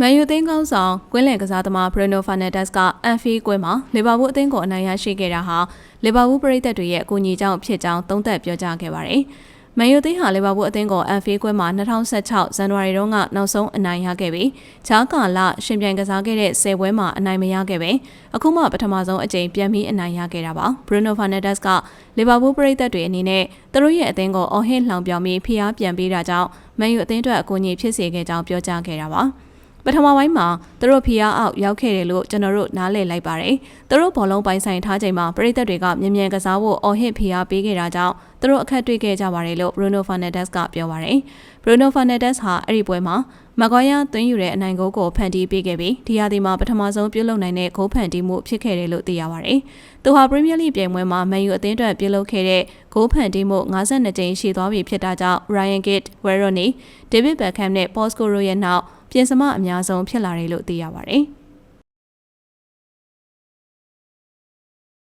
မန်ယူအသင်းကောင်းဆောင်ကွင်းလယ်ကစားသမားဘရနိုဖာနက်ဒက်စ်ကအန်ဖီကွင်းမှာလီဗာပူးအသင်းကိုအနိုင်ရရှိခဲ့တာဟာလီဗာပူးပရိသတ်တွေရဲ့အကူအညီကြောင့်ဖြစ်ကြောင်းသုံးသပ်ပြောကြားခဲ့ပါတယ်။မန်ယူအသင်းဟာလီဗာပူးအသင်းကိုအန်ဖီကွင်းမှာ2016ဇန်နဝါရီတုန်းကနောက်ဆုံးအနိုင်ရခဲ့ပြီးဂျားကာလရှင်ပြိုင်ကစားခဲ့တဲ့10ပွဲမှာအနိုင်မရခဲ့ပဲအခုမှပထမဆုံးအကြိမ်ပြန်ပြီးအနိုင်ရခဲ့တာပါ။ဘရနိုဖာနက်ဒက်စ်ကလီဗာပူးပရိသတ်တွေအနေနဲ့သူတို့ရဲ့အသင်းကိုအော်ဟစ်လှောင်ပြောင်ပြီးဖိအားပြန်ပေးတာကြောင့်မန်ယူအသင်းအတွက်အကူအညီဖြစ်စေခဲ့ကြောင်းပြောကြားခဲ့တာပါ။ ပထမပိုင်းမှာသူတို့ဖီအားအောက်ရောက်ခဲ့တယ်လို့ကျွန်တော်တို့နားလည်လိုက်ပါတယ်။သူတို့ဘောလုံးပိုင်ဆိုင်ထားချိန်မှာပရိသတ်တွေကမြ мян ကစားဖို့အော်ဟစ်ဖီအားပေးခဲ့တာကြောင့်သူတို့အခက်တွေ့ခဲ့ကြပါတယ်လို့ Bruno Fernandes ကပြောပါတယ်။ Bruno Fernandes ဟာအဲ့ဒီပွဲမှာမကွာယာသွင်းယူတဲ့အနိုင်ဂိုးကိုဖန်တီးပေးခဲ့ပြီးဒီဟာဒီမှာပထမဆုံးပြုလုပ်နိုင်တဲ့ဂိုးဖန်တီးမှုဖြစ်ခဲ့တယ်လို့သိရပါတယ်။သူဟာ Premier League ပြိုင်ပွဲမှာမန်ယူအသင်းအတွက်ပြုလုပ်ခဲ့တဲ့ဂိုးဖန်တီးမှု52ကြိမ်ရှိသွားပြီဖြစ်တာကြောင့် Ryan Giggs, Weroni, David Beckham နဲ့ Paul Scholes ရဲ့နောက် ပြင်စမအများဆုံးဖြစ်လာတယ်လို့သိရပါတယ်။